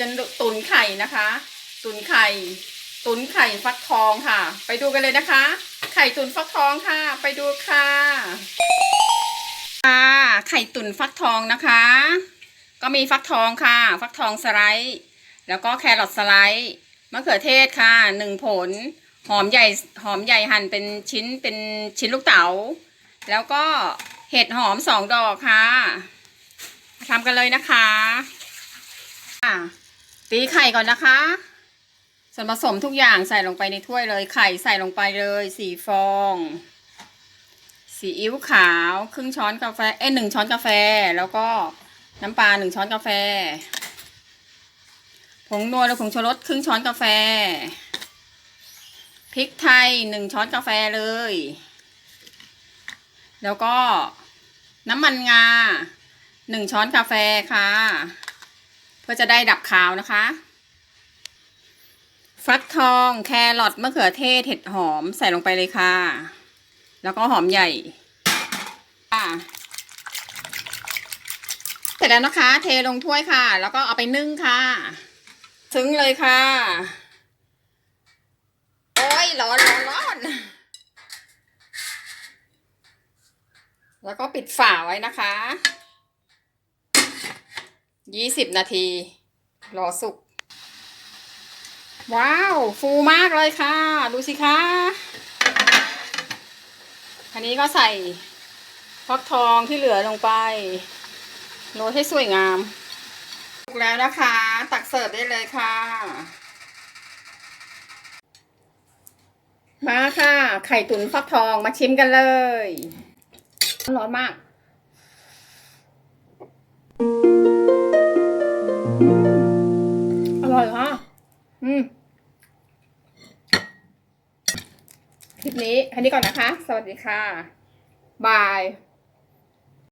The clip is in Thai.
จะตุ๋นไข่นะคะ ตุนไข่ ตุนไข่ฟักทองค่ะ ไปดูกันเลยนะคะ ไข่ตุนฟักทองค่ะ ไปดูค่ะค่ะไข่ตุนฟักทองนะคะ ก็มีฟักทองค่ะ ฟักทองสไลด์แล้วก็แครอทสไลด์มะเขือเทศค่ะหนึ่งผล หอมใหญ่หอมใหญ่หั่นเป็นชิ้นเป็นชิ้นลูกเต๋าแล้วก็เห็ดหอมสองดอกค่ะทำกันเลยนะคะ ตีไข่ก่อนนะคะ ส่วนผสมทุกอย่างใส่ลงไปในถ้วยเลย ไข่ใส่ลงไปเลยสี่ฟองซีอิ๊วขาวครึ่งช้อนกาแฟ เอ้หนึ่งช้อนกาแฟ แล้วก็น้ำปลาหนึ่งช้อนกาแฟ ผงนัวหรือผงชูรสครึ่งช้อนกาแฟ พริกไทยหนึ่งช้อนกาแฟเลย แล้วก็น้ำมันงาหนึ่งช้อนกาแฟค่ะ พื่อจะได้ดับคาวนะคะ ฟักทองแครอทมะเขือเทศเห็ดหอมใส่ลงไปเลยค่ะ แล้วก็หอมใหญ่ค่ะเสร็จแล้วนะคะ เทลงถ้วยค่ะ แล้วก็เอาไปนึ่งค่ะ ซึ้งเลยค่ะ โอ้ยร้อนร้อนร้อนแล้วก็ปิดฝาไว้นะคะ ยี่สิบนาที รอสุก ว้าว ฟูมากเลยค่ะ ดูสิคะอันนี้ก็ใส่ฟักทองที่เหลือลงไป โรยให้สวยงามสุกแล้วนะคะ ตักเสิร์ฟได้เลยค่ะ มาค่ะ ไข่ตุ๋นฟักทองมาชิมกันเลย ร้อนมาก อร่อยค่ะอืมคลิปนี้แค่นี้ก่อนนะคะ สวัสดีค่ะ บาย